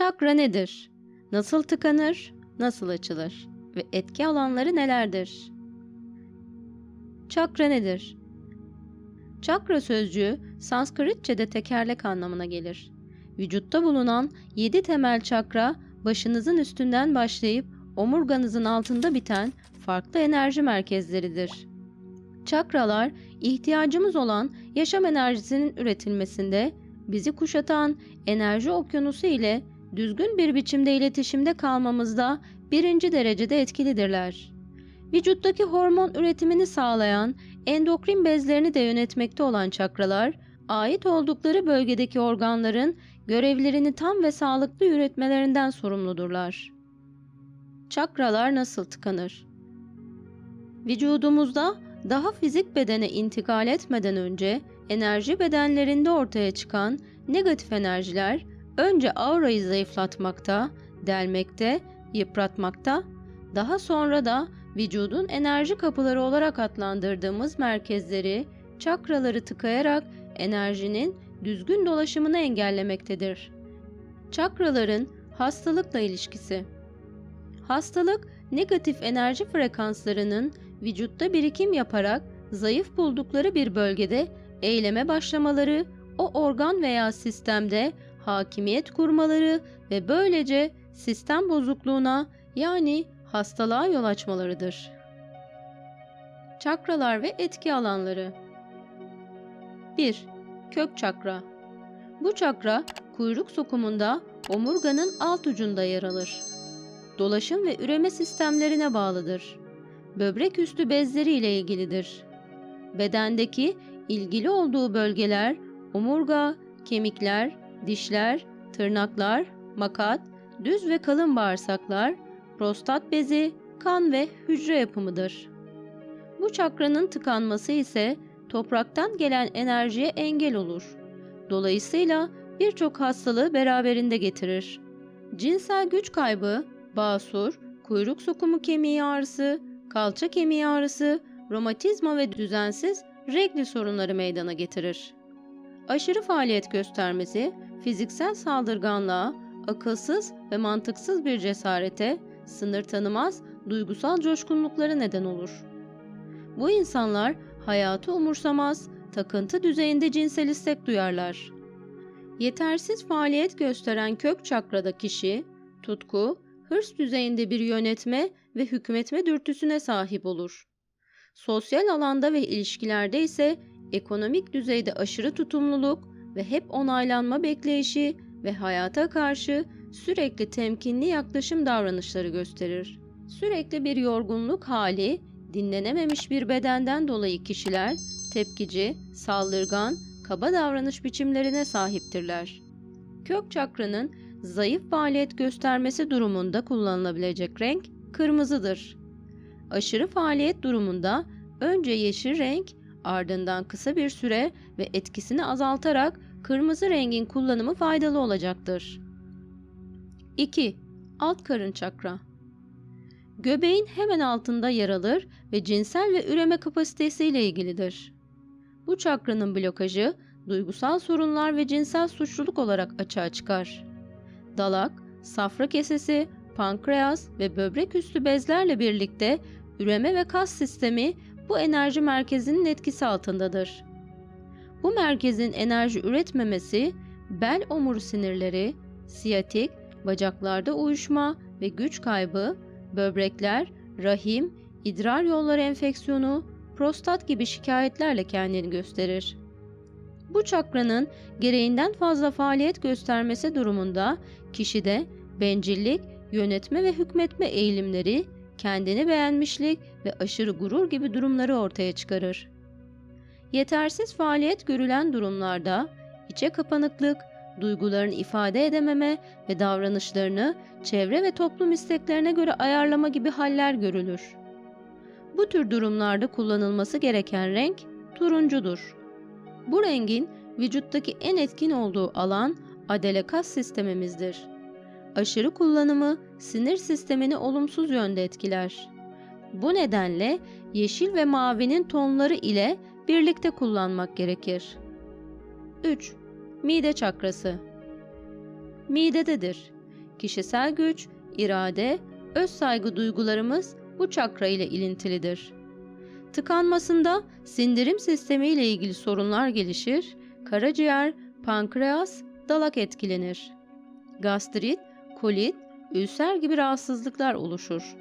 Çakra nedir? Nasıl tıkanır? Nasıl açılır? Ve etki alanları nelerdir? Çakra nedir? Çakra sözcüğü Sanskritçe'de tekerlek anlamına gelir. Vücutta bulunan yedi temel çakra başınızın üstünden başlayıp omurganızın altında biten farklı enerji merkezleridir. Çakralar ihtiyacımız olan yaşam enerjisinin üretilmesinde bizi kuşatan enerji okyanusu ile düzgün bir biçimde iletişimde kalmamızda birinci derecede etkilidirler. Vücuttaki hormon üretimini sağlayan endokrin bezlerini de yönetmekte olan çakralar, ait oldukları bölgedeki organların görevlerini tam ve sağlıklı yürütmelerinden sorumludurlar. Çakralar nasıl tıkanır? Vücudumuzda daha fizik bedene intikal etmeden önce enerji bedenlerinde ortaya çıkan negatif enerjiler önce aurayı zayıflatmakta, delmekte, yıpratmakta, daha sonra da vücudun enerji kapıları olarak adlandırdığımız merkezleri, çakraları tıkayarak enerjinin düzgün dolaşımını engellemektedir. Çakraların hastalıkla ilişkisi Hastalık, negatif enerji frekanslarının vücutta birikim yaparak zayıf buldukları bir bölgede eyleme başlamaları, o organ veya sistemde hakimiyet kurmaları ve böylece sistem bozukluğuna yani hastalığa yol açmalarıdır. Çakralar ve etki alanları 1. Kök çakra Bu çakra kuyruk sokumunda omurganın alt ucunda yer alır. Dolaşım ve üreme sistemlerine bağlıdır. Böbrek üstü bezleri ile ilgilidir. Bedendeki ilgili olduğu bölgeler omurga, kemikler, dişler, tırnaklar, makat, düz ve kalın bağırsaklar, prostat bezi, kan ve hücre yapımıdır. Bu çakranın tıkanması ise topraktan gelen enerjiye engel olur. Dolayısıyla birçok hastalığı beraberinde getirir. Cinsel güç kaybı, basur, kuyruk sokumu kemiği ağrısı, kalça kemiği ağrısı, romatizma ve düzensiz regl sorunları meydana getirir. Aşırı faaliyet göstermesi, fiziksel saldırganlığa, akılsız ve mantıksız bir cesarete, sınır tanımaz duygusal coşkunlukları neden olur. Bu insanlar hayatı umursamaz, takıntı düzeyinde cinsel istek duyarlar. Yetersiz faaliyet gösteren kök çakrada kişi, tutku, hırs düzeyinde bir yönetme ve hükmetme dürtüsüne sahip olur. Sosyal alanda ve ilişkilerde ise ekonomik düzeyde aşırı tutumluluk ve hep onaylanma bekleyişi ve hayata karşı sürekli temkinli yaklaşım davranışları gösterir. Sürekli bir yorgunluk hali, dinlenememiş bir bedenden dolayı kişiler tepkici, saldırgan, kaba davranış biçimlerine sahiptirler. Kök çakranın zayıf faaliyet göstermesi durumunda kullanılabilecek renk kırmızıdır. Aşırı faaliyet durumunda önce yeşil renk, ardından kısa bir süre ve etkisini azaltarak kırmızı rengin kullanımı faydalı olacaktır. 2. Alt karın çakra Göbeğin hemen altında yer alır ve cinsel ve üreme kapasitesiyle ilgilidir. Bu çakranın blokajı duygusal sorunlar ve cinsel suçluluk olarak açığa çıkar. Dalak, safra kesesi, pankreas ve böbrek üstü bezlerle birlikte üreme ve kas sistemi bu enerji merkezinin etkisi altındadır. Bu merkezin enerji üretmemesi bel omur sinirleri, siyatik, bacaklarda uyuşma ve güç kaybı, böbrekler, rahim, idrar yolları enfeksiyonu, prostat gibi şikayetlerle kendini gösterir. Bu çakranın gereğinden fazla faaliyet göstermesi durumunda kişide bencillik, yönetme ve hükmetme eğilimleri, kendini beğenmişlik ve aşırı gurur gibi durumları ortaya çıkarır. Yetersiz faaliyet görülen durumlarda içe kapanıklık, duygularını ifade edememe ve davranışlarını çevre ve toplum isteklerine göre ayarlama gibi haller görülür. Bu tür durumlarda kullanılması gereken renk turuncudur. Bu rengin vücuttaki en etkin olduğu alan adele kas sistemimizdir. Aşırı kullanımı sinir sistemini olumsuz yönde etkiler. Bu nedenle yeşil ve mavinin tonları ile birlikte kullanmak gerekir. 3. Mide çakrası Midededir. Kişisel güç, irade, öz saygı duygularımız bu çakra ile ilintilidir. Tıkanmasında sindirim sistemi ile ilgili sorunlar gelişir, karaciğer, pankreas, dalak etkilenir. Gastrit, kolit, ülser gibi rahatsızlıklar oluşur.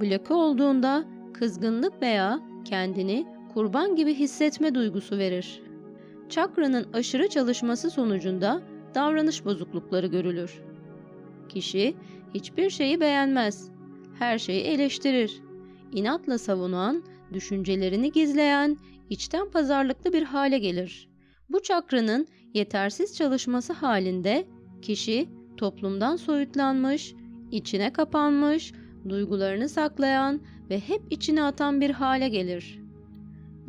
Bloke olduğunda kızgınlık veya kendini kurban gibi hissetme duygusu verir. Çakranın aşırı çalışması sonucunda davranış bozuklukları görülür. Kişi hiçbir şeyi beğenmez, her şeyi eleştirir. İnatla savunan, düşüncelerini gizleyen, içten pazarlıklı bir hale gelir. Bu çakranın yetersiz çalışması halinde kişi toplumdan soyutlanmış, içine kapanmış, duygularını saklayan ve hep içine atan bir hale gelir.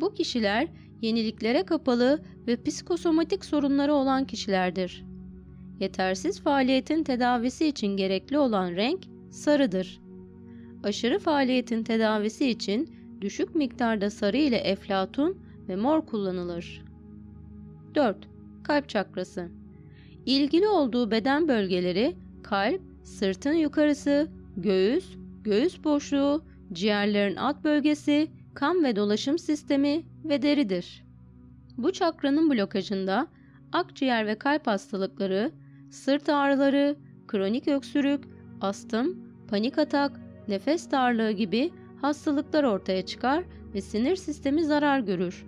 Bu kişiler yeniliklere kapalı ve psikosomatik sorunları olan kişilerdir. Yetersiz faaliyetin tedavisi için gerekli olan renk sarıdır. Aşırı faaliyetin tedavisi için düşük miktarda sarı ile eflatun ve mor kullanılır. 4. Kalp çakrası İlgili olduğu beden bölgeleri kalp, sırtın yukarısı, göğüs, göğüs boşluğu, ciğerlerin alt bölgesi, kan ve dolaşım sistemi ve deridir. Bu çakranın blokajında akciğer ve kalp hastalıkları, sırt ağrıları, kronik öksürük, astım, panik atak, nefes darlığı gibi hastalıklar ortaya çıkar ve sinir sistemi zarar görür.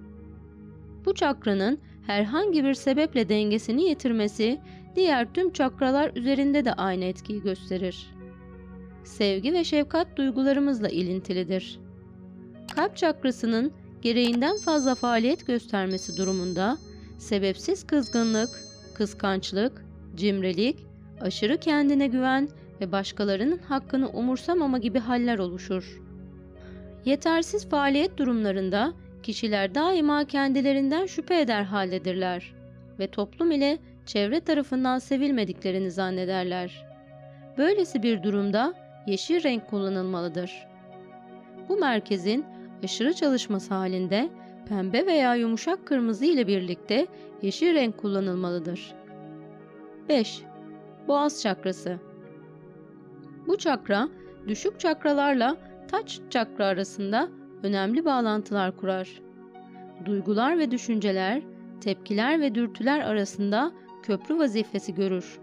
Bu çakranın herhangi bir sebeple dengesini yitirmesi diğer tüm çakralar üzerinde de aynı etkiyi gösterir. Sevgi ve şefkat duygularımızla ilintilidir. Kalp çakrasının gereğinden fazla faaliyet göstermesi durumunda sebepsiz kızgınlık, kıskançlık, cimrilik, aşırı kendine güven ve başkalarının hakkını umursamama gibi haller oluşur. Yetersiz faaliyet durumlarında kişiler daima kendilerinden şüphe eder haldedirler ve toplum ile çevre tarafından sevilmediklerini zannederler. Böylesi bir durumda yeşil renk kullanılmalıdır. Bu merkezin aşırı çalışması halinde pembe veya yumuşak kırmızı ile birlikte yeşil renk kullanılmalıdır. 5. Boğaz çakrası Bu çakra düşük çakralarla taç çakra arasında önemli bağlantılar kurar. Duygular ve düşünceler, tepkiler ve dürtüler arasında köprü vazifesi görür.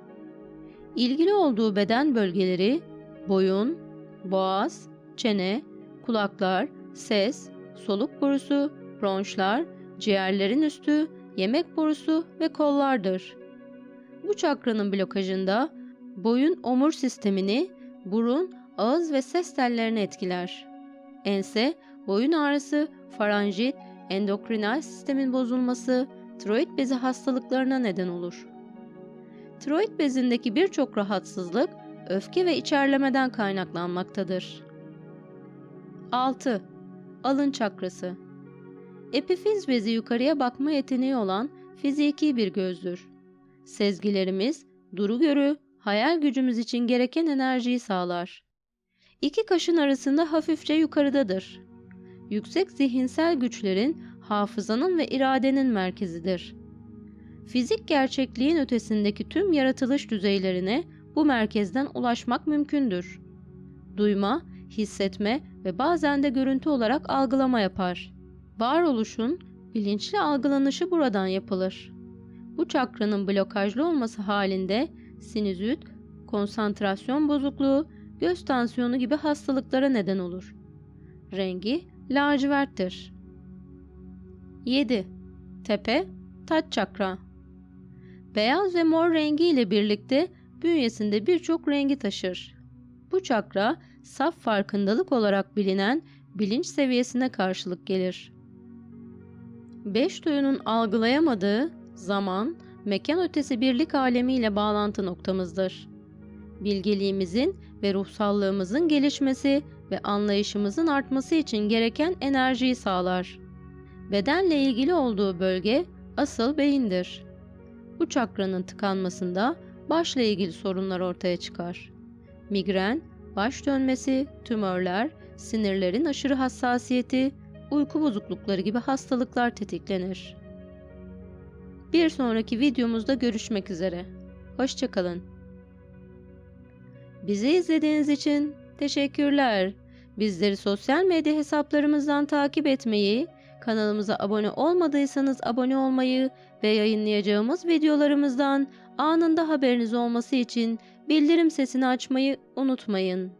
İlgili olduğu beden bölgeleri boyun, boğaz, çene, kulaklar, ses, soluk borusu, bronşlar, ciğerlerin üstü, yemek borusu ve kollardır. Bu çakranın blokajında boyun omur sistemini, burun, ağız ve ses tellerini etkiler. Ense, boyun ağrısı, faranjit, endokrinal sistemin bozulması, tiroid bezi hastalıklarına neden olur. Tiroid bezindeki birçok rahatsızlık öfke ve içerlemeden kaynaklanmaktadır. 6. Alın çakrası Epifiz bezi yukarıya bakma yeteneği olan fiziki bir gözdür. Sezgilerimiz, duru görü, hayal gücümüz için gereken enerjiyi sağlar. İki kaşın arasında hafifçe yukarıdadır. Yüksek zihinsel güçlerin, hafızanın ve iradenin merkezidir. Fizik gerçekliğin ötesindeki tüm yaratılış düzeylerine bu merkezden ulaşmak mümkündür. Duyma, hissetme ve bazen de görüntü olarak algılama yapar. Varoluşun bilinçli algılanışı buradan yapılır. Bu çakranın blokajlı olması halinde sinüzit, konsantrasyon bozukluğu, göz tansiyonu gibi hastalıklara neden olur. Rengi laciverttir. 7. Tepe, taç çakra. Beyaz ve mor rengi ile birlikte bünyesinde birçok rengi taşır. Bu çakra saf farkındalık olarak bilinen bilinç seviyesine karşılık gelir. Beş duyunun algılayamadığı zaman, mekan ötesi birlik alemiyle bağlantı noktamızdır. Bilgeliğimizin ve ruhsallığımızın gelişmesi ve anlayışımızın artması için gereken enerjiyi sağlar. Bedenle ilgili olduğu bölge asıl beyindir. Bu çakranın tıkanmasında başla ilgili sorunlar ortaya çıkar. Migren, baş dönmesi, tümörler, sinirlerin aşırı hassasiyeti, uyku bozuklukları gibi hastalıklar tetiklenir. Bir sonraki videomuzda görüşmek üzere. Hoşçakalın. Bizi izlediğiniz için teşekkürler. Bizleri sosyal medya hesaplarımızdan takip etmeyi, kanalımıza abone olmadıysanız abone olmayı ve yayınlayacağımız videolarımızdan anında haberiniz olması için bildirim sesini açmayı unutmayın.